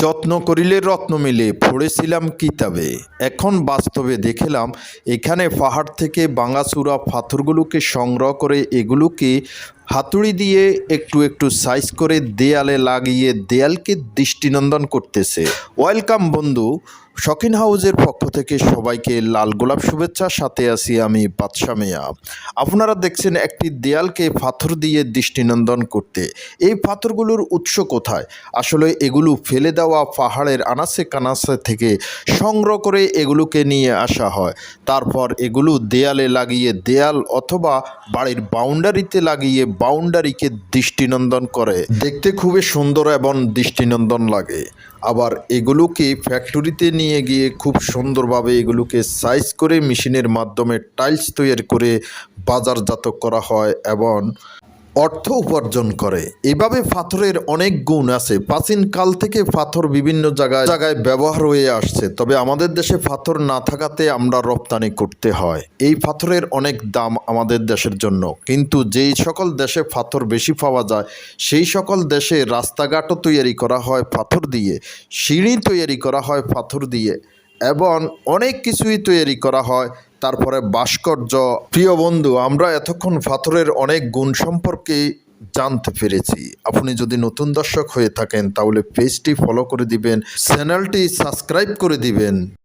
যত্ন করিলে রত্ন মিলে, পড়েছিলাম কিতাবে। এখন বাস্তবে দেখলাম, এখানে পাহাড় থেকে বাঙাসুরা পাথরগুলোকে সংগ্রহ করে এগুলোকে হাতুড়ি দিয়ে একটু একটু সাইজ করে দেয়ালে লাগিয়ে দেয়ালকে দৃষ্টিনন্দন করতেছে। ওয়েলকাম বন্ধু শখিন হাউজের পক্ষ থেকে সবাইকে লাল গোলাপ শুভেচ্ছার সাথে আছি আমি বাদশা মিয়া। আপনারা দেখছেন একটি দেয়ালকে পাথর দিয়ে দৃষ্টিনন্দন করতে। এই পাথরগুলোর উৎস কোথায়? আসলে এগুলো ফেলে দেওয়া পাহাড়ের আনাচে কানাচে থেকে সংগ্রহ করে এগুলোকে নিয়ে আসা হয়। তারপর এগুলো দেয়ালে লাগিয়ে দেয়াল অথবা বাড়ির বাউন্ডারিতে লাগিয়ে বাউন্ডারিকে দৃষ্টিনন্দন করে। দেখতে খুবই সুন্দর এবং দৃষ্টিনন্দন লাগে। আবার এগুলোকে ফ্যাক্টরিতে নিয়ে গিয়ে খুব সুন্দরভাবে এগুলোকে সাইজ করে মেশিনের মাধ্যমে টাইলস তৈরি করে বাজারজাত করা হয় এবং অর্থ উপার্জন করে। এভাবে পাথরের অনেক গুণ আছে। প্রাচীন কাল থেকে পাথর বিভিন্ন জায়গায় জায়গায় ব্যবহার হয়ে আসছে। তবে আমাদের দেশে পাথর না থাকাতে আমরা রপ্তানি করতে হয়। এই পাথরের অনেক দাম আমাদের দেশের জন্য। কিন্তু যেই সকল দেশে পাথর বেশি পাওয়া যায়, সেই সকল দেশে রাস্তাঘাটও তৈরি করা হয় পাথর দিয়ে। সিঁড়ি তৈরি করা হয় পাথর দিয়ে। এবং অনেক কিছুই তৈরি করা হয়। তারপরে ভাস্কর্য। প্রিয় বন্ধু, আমরা এতক্ষণ পাথরের অনেক গুণ সম্পর্কে জানতে পেরেছি। আপনি যদি নতুন দর্শক হয়ে থাকেন, তাহলে পেজটি ফলো করে দিবেন চ্যানেলটি সাবস্ক্রাইব করে দিবেন।